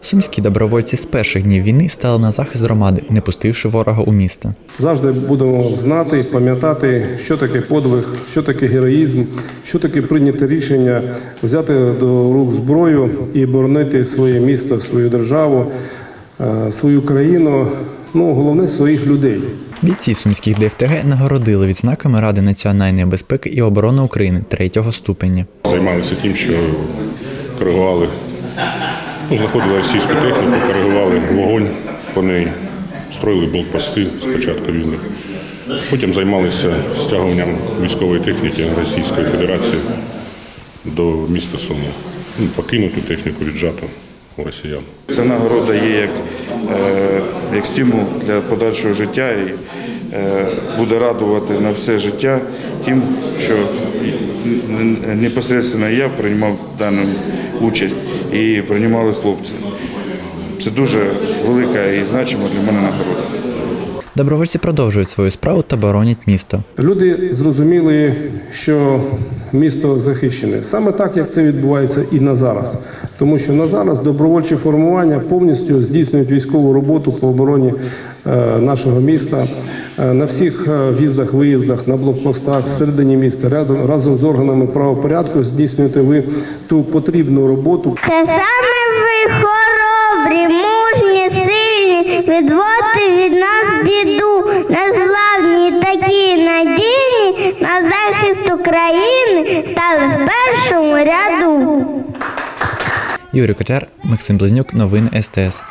Сумські добровольці з перших днів війни стали на захист громади, не пустивши ворога у місто. Завжди будемо знати, пам'ятати, що таке подвиг, що таке героїзм, що таке прийняти рішення взяти до рук зброю і боронити своє місто, свою державу, е, свою країну. Ну головне своїх людей. Бійців сумських ДФТГ нагородили відзнаками Ради національної безпеки і оборони України третього ступеня. Займалися тим, що коригували, ну, знаходили російську техніку, коригували вогонь по неї, строїли блокпости з початку війни. Потім займалися стягуванням військової техніки Російської Федерації до міста Суми. Ну, покинуту техніку віджату росіян. Ця нагорода є як, е, як стимул для подальшого життя і е, буде радувати на все життя тим, що непосередньо я приймав дану участь і приймали хлопці. Це дуже велика і значима для мене нагорода. Добровольці продовжують свою справу та боронять місто. Люди зрозуміли, що місто захищене саме так, як це відбувається і на зараз. Тому що на зараз добровольчі формування повністю здійснюють військову роботу по обороні е, нашого міста Е, на всіх е, в'їздах, виїздах, на блокпостах, всередині міста, рядом разом з органами правопорядку здійснюєте ви ту потрібну роботу, Це саме ви хоробрі, мужні, сильні, відводьте України стали в першому ряду. Юрій Котяр, Максим Близнюк, новини СТС.